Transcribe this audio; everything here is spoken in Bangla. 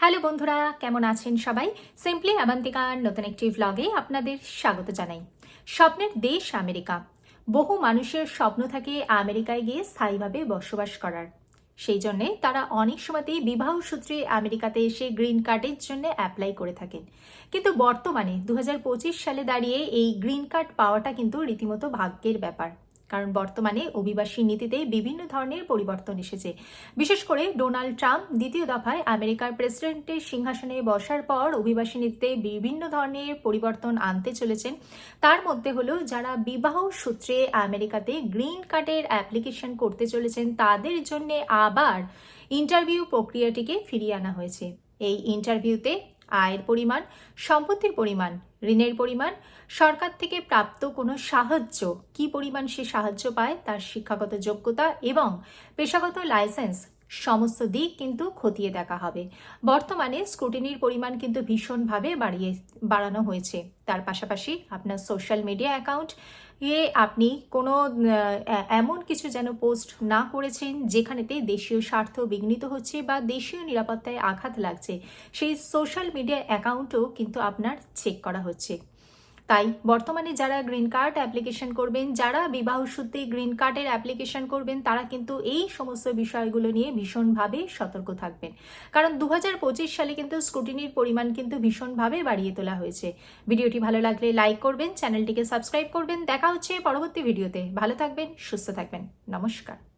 হ্যালো বন্ধুরা, কেমন আছেন সবাই? সিম্পলি আবান্তিকার নতুন একটি ভ্লগে আপনাদের স্বাগত জানাই। স্বপ্নের দেশ আমেরিকা। বহু মানুষের স্বপ্ন থাকে আমেরিকায় গিয়ে স্থায়ীভাবে বসবাস করার। সেই জন্যে তারা অনেক সময়তেই বিবাহ সূত্রে আমেরিকাতে এসে গ্রিন কার্ডের জন্য অ্যাপ্লাই করে থাকেন। কিন্তু বর্তমানে দু হাজার পঁচিশ সালে দাঁড়িয়ে এই গ্রিন কার্ড পাওয়াটা কিন্তু রীতিমতো ভাগ্যের ব্যাপার। কারণ বর্তমানে অভিবাসী নীতিতে বিভিন্ন ধরনের পরিবর্তন এসেছে। বিশেষ করে ডোনাল্ড ট্রাম্প দ্বিতীয় দফায় আমেরিকার প্রেসিডেন্টের সিংহাসনে বসার পর অভিবাসী নীতিতে বিভিন্ন ধরনের পরিবর্তন আনতে চলেছেন। তার মধ্যে হলো, যারা বিবাহ সূত্রে আমেরিকাতে গ্রিন কার্ডের অ্যাপ্লিকেশন করতে চলেছেন, তাদের জন্য আবার ইন্টারভিউ প্রক্রিয়াটিকে ফিরিয়ে আনা হয়েছে। এই ইন্টারভিউতে আয়ের পরিমাণ, সম্পত্তির পরিমাণ, ঋণের পরিমাণ, সরকার থেকে প্রাপ্ত কোনো সাহায্য, কি পরিমাণ সে সাহায্য পায়, তার শিক্ষাগত যোগ্যতা এবং পেশাগত লাইসেন্স সমস্ত দিক কিন্তু খতিয়ে দেখা হবে। বর্তমানে স্ক্রুটিনির পরিমাণ কিন্তু ভীষণভাবে বাড়িয়ে, বাড়ানো হয়েছে। তার পাশাপাশি আপনার সোশ্যাল মিডিয়া অ্যাকাউন্ট এ আপনি কোনো এমন কিছু যেন পোস্ট না করেছেন, যেখানেতে দেশীয় স্বার্থ বিঘ্নিত হচ্ছে বা দেশীয় নিরাপত্তায় আঘাত লাগছে, সেই সোশ্যাল মিডিয়া অ্যাকাউন্টও কিন্তু আপনার চেক করা হচ্ছে। তাই বর্তমানে যারা গ্রিন কার্ড অ্যাপ্লিকেশন করবেন, যারা বিবাহ সূত্রে গ্রিন কার্ডের অ্যাপ্লিকেশন করবেন, তারা কিন্তু এই সমস্ত বিষয়গুলো নিয়ে ভীষণভাবে সতর্ক থাকবেন। কারণ দু হাজার পঁচিশ সালে কিন্তু স্ক্রুটিনির পরিমাণ কিন্তু ভীষণভাবে বাড়িয়ে তোলা হয়েছে। ভিডিওটি ভালো লাগলে লাইক করবেন চ্যানেলটিকে সাবস্ক্রাইব করবেন। দেখা হচ্ছে পরবর্তী ভিডিওতে। ভালো থাকবেন, সুস্থ থাকবেন। নমস্কার।